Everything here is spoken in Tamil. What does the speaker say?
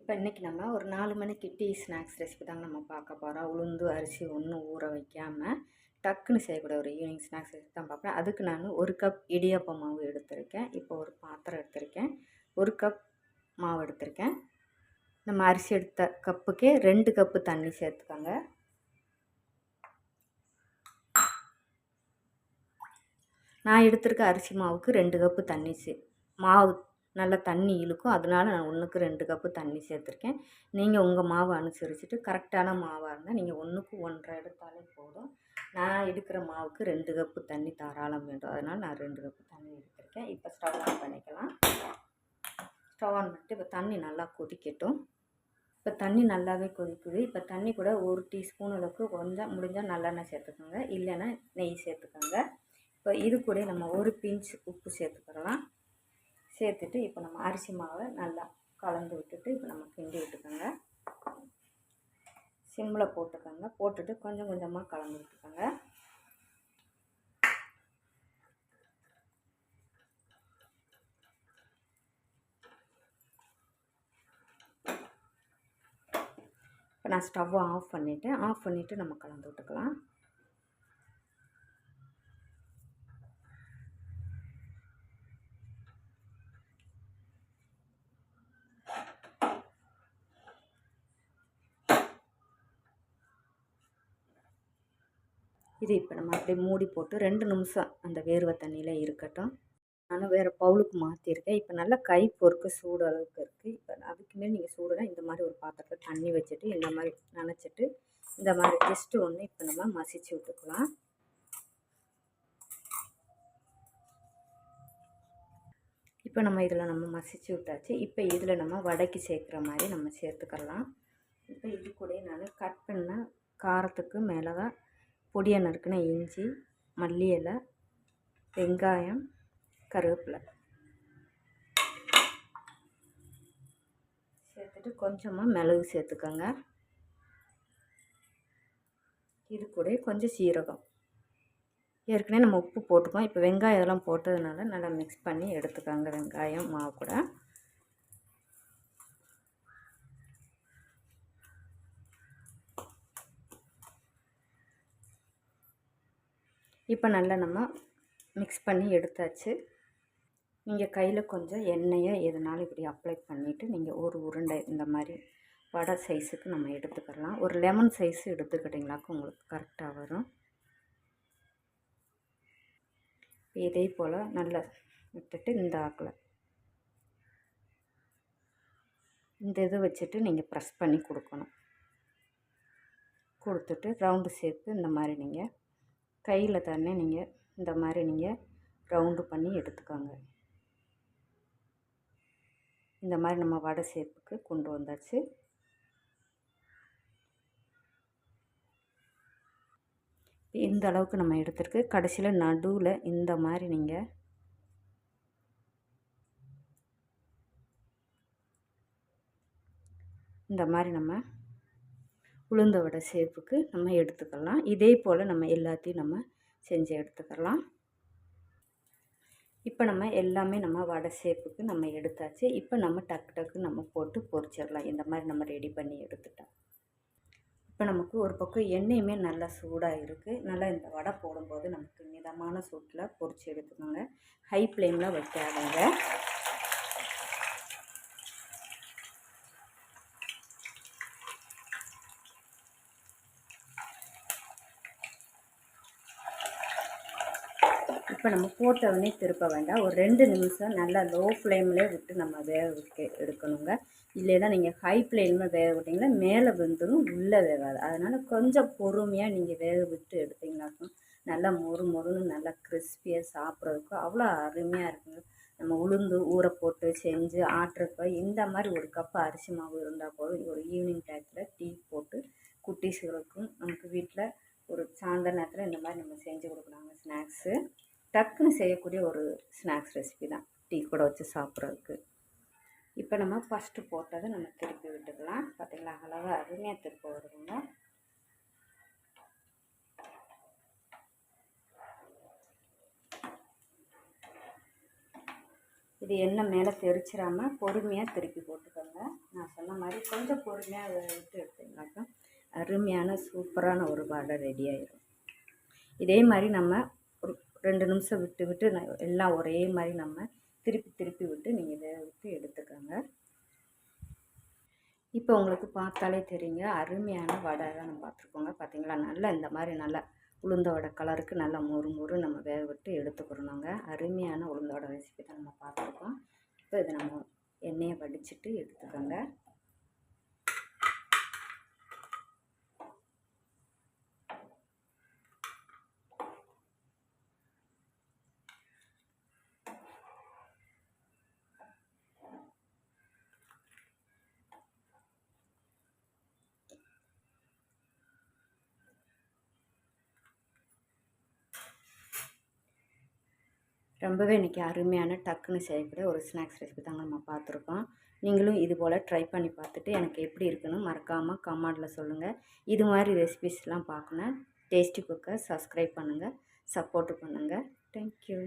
இப்போ இன்றைக்கி நம்ம ஒரு நாலு மணிக்கு டீ ஸ்நாக்ஸ் ரெசிபி தாங்க நம்ம பார்க்க போகிறோம் உளுந்து அரிசி ஒன்றும் ஊற வைக்காமல் டக்குன்னு செய்யக்கூடிய ஒரு ஈவினிங் ஸ்நாக்ஸ் ரெசிபி தான் பார்ப்பேன். அதுக்கு நான் ஒரு கப் இடியாப்ப மாவு எடுத்திருக்கேன். இப்போ ஒரு பாத்திரம் எடுத்திருக்கேன். ஒரு கப் மாவு எடுத்திருக்கேன். நம்ம அரிசி எடுத்த கப்புக்கே ரெண்டு கப்பு தண்ணி சேர்த்துக்கோங்க. நான் எடுத்திருக்க அரிசி மாவுக்கு ரெண்டு கப்பு தண்ணி சே மாவு நல்லா தண்ணி இழுக்கும். அதனால நான் ஒன்றுக்கு ரெண்டு கப்பு தண்ணி சேர்த்துருக்கேன். நீங்கள் உங்கள் மாவை அனுசரிச்சுட்டு கரெக்டான மாவாக இருந்தால் நீங்கள் ஒன்றுக்கு ஒன்றரை எடுத்தாலே போதும். நான் எடுக்கிற மாவுக்கு ரெண்டு கப்பு தண்ணி தாராளம் வேண்டும். அதனால் நான் ரெண்டு கப்பு தண்ணி எடுத்திருக்கேன். இப்போ ஸ்டவ் ஆன் பண்ணிக்கலாம். ஸ்டவ் ஆன் பண்ணிட்டு இப்போ தண்ணி நல்லா கொதிக்கட்டும். இப்போ தண்ணி நல்லாவே கொதிக்குது. இப்போ தண்ணி கூட ஒரு டீஸ்பூன் அளவுக்கு கொஞ்சம் முடிஞ்சால் நல்லெண்ணெய் சேர்த்துக்கோங்க. இல்லைன்னா நெய் சேர்த்துக்கோங்க. இப்போ இது கூட நம்ம ஒரு பிஞ்ச் உப்பு சேர்த்துக்கலாம். சேர்த்துட்டு இப்போ நம்ம அரிசி மாவை நல்லா கலந்து விட்டுட்டு இப்போ நம்ம கிண்டி விட்டுக்கோங்க. சிம்மில் போட்டுக்கோங்க. போட்டுட்டு கொஞ்சம் கொஞ்சமாக கலந்து விட்டுக்கோங்க. இப்போ நான் ஸ்டவ்வை ஆஃப் பண்ணிவிட்டேன் ஆஃப் பண்ணிவிட்டு நம்ம கலந்து விட்டுக்கலாம். இது இப்போ நம்ம அப்படியே மூடி போட்டு ரெண்டு நிமிஷம் அந்த வேர்வை தண்ணியில் இருக்கட்டும். நான் வேறு பவுலுக்கு மாற்றிருக்கேன் இப்போ நல்லா கை பொறுக்க சூடு அளவுக்கு இருக்குது இப்போ அதுக்கு மேலே நீங்கள் சூடுனா இந்த மாதிரி ஒரு பாத்திரத்தில் தண்ணி வச்சுட்டு இந்த மாதிரி நினச்சிட்டு இந்த மாதிரி ஜஸ்ட்டு ஒன்று இப்போ நம்ம மசிச்சு விட்டுக்கலாம். இப்போ நம்ம இதில் நம்ம மசிச்சு விட்டாச்சு. இப்போ இதில் நம்ம வடைக்கு சேர்க்குற மாதிரி நம்ம சேர்த்துக்கலாம் இப்போ இது கூட நான் கட் பண்ண காரத்துக்கு மிளகா பொடியாக நறுக்கின இஞ்சி மல்லி இலை வெங்காயம் கருவேப்பிலை. சேர்த்துட்டு கொஞ்சமாக மிளகு சேர்த்துக்கோங்க. இது கூட கொஞ்சம் சீரகம். ஏற்கனவே நம்ம உப்பு போட்டுக்கோம். இப்போ வெங்காயம் இதெல்லாம் போட்டதுனால நல்லா மிக்ஸ் பண்ணி எடுத்துக்கோங்க வெங்காயம் மாவு கூட. இப்போ நல்லா நம்ம மிக்ஸ் பண்ணி எடுத்தாச்சு. நீங்கள் கையில் கொஞ்சம் எண்ணெயை எதனாலும் இப்படி அப்ளை பண்ணிவிட்டு நீங்கள் ஒரு உருண்டை இந்த மாதிரி வடை சைஸுக்கு நம்ம எடுத்துக்கலாம். ஒரு லெமன் சைஸு எடுத்துக்கிட்டிங்களாக்க உங்களுக்கு கரெக்டாக வரும். இதே போல் நல்லா விட்டுட்டு இந்த ஆக்கில். இந்த இது வச்சுட்டு நீங்கள் ப்ரெஸ் பண்ணி கொடுக்கணும். கொடுத்துட்டு ரவுண்டு ஷேப்பு இந்த மாதிரி நீங்கள் கையில் தானே நீங்கள் இந்த மாதிரி நீங்கள் ரவுண்டு பண்ணி எடுத்துக்கோங்க. இந்த மாதிரி நம்ம வடை சேப்புக்கு கொண்டு வந்தாச்சு. இந்த அளவுக்கு நம்ம எடுத்துருக்கு. கடைசியில் நடுவில் இந்த மாதிரி நீங்கள் இந்த மாதிரி நம்ம உளுந்த வடை ஷேப்புக்கு நம்ம எடுத்துக்கலாம். இதே போல் நம்ம எல்லாத்தையும் நம்ம செஞ்சு எடுத்துக்கலாம். இப்போ நம்ம எல்லாமே நம்ம வடை ஷேப்புக்கு நம்ம எடுத்தாச்சு. இப்போ நம்ம டக்கு டக்கு நம்ம போட்டு பொரிச்சிடலாம். இந்த மாதிரி நம்ம ரெடி பண்ணி எடுத்துட்டோம். இப்போ நமக்கு ஒரு பக்கம் எண்ணெயுமே நல்லா சூடாக இருக்குது நல்லா இந்த வடை போடும்போது நமக்கு மிதமான சூட்டில் பொரிச்சு எடுத்துக்கோங்க. ஹை ஃப்ளேமில் வைக்காதீங்க. இப்போ நம்ம போட்டவுடனே திருப்ப வேண்டாம். ஒரு ரெண்டு நிமிஷம் நல்லா லோ ஃப்ளேம்லேயே விட்டு நம்ம வேக விட்டு எடுக்கணுங்க. இல்லைன்னா நீங்கள் ஹை ஃப்ளேமில் வேக விட்டிங்கன்னா மேலே வந்துடும் உள்ளே வேகாது. அதனால் கொஞ்சம் பொறுமையாக நீங்கள் வேக விட்டு எடுத்திங்கனாக்கும் நல்லா மொறு மொறுன்னு நல்லா கிறிஸ்பியாக சாப்பிட்றதுக்கும் அவ்வளோ அருமையாக இருக்குங்க. நம்ம உளுந்து ஊற போட்டு செஞ்சு ஆட்டுறப்ப இந்த மாதிரி ஒரு கப்பு அரிசி மாவு இருந்தால் போதும். ஒரு ஈவினிங் டயத்தில் டீ போட்டு குட்டீஸுகளுக்கும் நமக்கு வீட்டில் ஒரு சாயந்தர நேரத்தில் இந்த மாதிரி நம்ம செஞ்சு கொடுக்குறாங்க ஸ்நாக்ஸு டக்குன்னு செய்யக்கூடிய ஒரு ஸ்நாக்ஸ் ரெசிபி தான். டீ கூட வச்சு சாப்பிட்றதுக்கு. இப்போ நம்ம ஃபஸ்ட்டு போட்டதை நம்ம திருப்பி விட்டுக்கலாம். பார்த்திங்களா அழகாக அருமையாக திருப்ப வருதுங்க. இது எண்ணெய் மேலே தெரிச்சிடாமல் பொறுமையாக திருப்பி போட்டுக்கோங்க. நான் சொன்ன மாதிரி கொஞ்சம் பொறுமையாக விட்டு எடுத்தீங்கன்னாக்கா அருமையான சூப்பரான ஒரு வடை ரெடி ஆயிடும் இதே மாதிரி நம்ம ரெண்டு நிமிஷம் விட்டு விட்டு நான் எல்லாம் ஒரே மாதிரி நம்ம திருப்பி திருப்பி விட்டு நீங்கள் வேக விட்டு எடுத்துக்கோங்க. இப்போ உங்களுக்கு பார்த்தாலே தெரியுங்க அருமையான வடை தான் நம்ம பார்த்துருக்கோங்க. பார்த்தீங்களா? நல்லா இந்த மாதிரி நல்லா உளுந்த வடை கலருக்கு நல்லா மொறு மொறு நம்ம வேக விட்டு எடுத்துக்கிறோங்க அருமையான உளுந்த வடை ரெசிபி தான் நம்ம பார்த்துருக்கோம். இப்போ இதை நம்ம எண்ணெயை வடிச்சிட்டு ரொம்பவே இன்றைக்கி அருமையான டக்குன்னு செய்யக்கூடிய ஒரு ஸ்நாக்ஸ் ரெசிபி தாங்க நம்ம பார்த்துருக்கோம். நீங்களும் இது போல் ட்ரை பண்ணி பார்த்துட்டு எனக்கு எப்படி இருக்குன்னு மறக்காமல் கமெண்டில் சொல்லுங்கள் இது மாதிரி ரெசிபிஸ்லாம் பார்க்கணும். டேஸ்டி குக்கை சப்ஸ்கிரைப் பண்ணுங்கள் சப்போர்ட் பண்ணுங்கள் தேங்க்யூ